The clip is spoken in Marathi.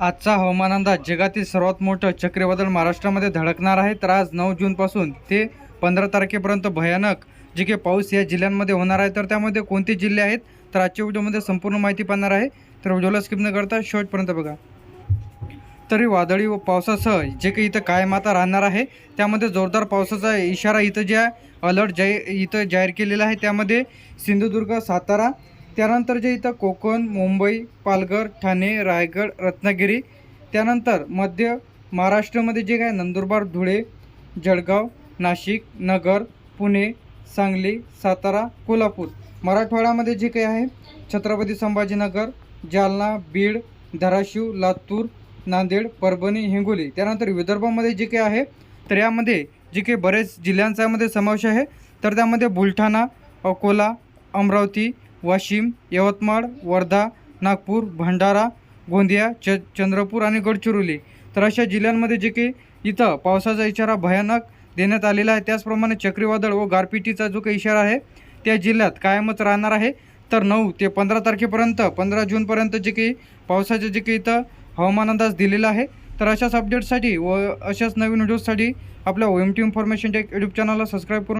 आजचा हवामान अंदाज जगातील सर्वात मोठं चक्रीवादळ महाराष्ट्रामध्ये धडकणार आहे. तर आज नऊ जूनपासून ते पंधरा तारखेपर्यंत भयानक जे काही पाऊस या जिल्ह्यांमध्ये होणार आहे. तर त्यामध्ये कोणते जिल्हे आहेत? तर आजच्या व्हिडिओमध्ये संपूर्ण माहिती पाहणार आहे. तर व्हिडिओला स्किप न करता शेवटपर्यंत बघा. तरी वादळी व पावसासह जे काही इथं कायम आता राहणार आहे. त्यामध्ये जोरदार पावसाचा इशारा इथं जे आहे अलर्ट जाहीर इथं जाहीर केलेला आहे. त्यामध्ये सिंधुदुर्ग सातारा त्यानंतर जे इथं कोकण मुंबई पालघर ठाणे रायगड रत्नागिरी त्यानंतर मध्य महाराष्ट्रामध्ये जे काय नंदुरबार धुळे जळगाव नाशिक नगर पुणे सांगली सातारा कोल्हापूर मराठवाड्यामध्ये जे काही आहे छत्रपती संभाजीनगर जालना बीड धाराशिव लातूर नांदेड परभणी हिंगोली त्यानंतर विदर्भामध्ये जे काही आहे तर यामध्ये जे काही बरेच जिल्ह्यांचा यामध्ये समावेश आहे तर त्यामध्ये बुलढाणा अकोला अमरावती वाशिम यवतमाळ वर्धा नागपूर भंडारा गोंदिया च चंद्रपूर आणि गडचिरोली. तर अशा जिल्ह्यांमध्ये जे काही इथं पावसाचा इशारा भयानक देण्यात आलेला आहे. त्याचप्रमाणे चक्रीवादळ व गारपिटीचा जो काही इशारा आहे त्या जिल्ह्यात कायमच राहणार आहे. तर नऊ ते पंधरा तारखेपर्यंत पंधरा जूनपर्यंत जे काही पावसाचे जे काही इथं हवामान अंदाज दिलेला आहे. तर अशाच अपडेट्ससाठी व अशाच नवीन व्हिडिओजसाठी आपल्या O M T information tech YouTube चॅनलला सबस्क्राईब करून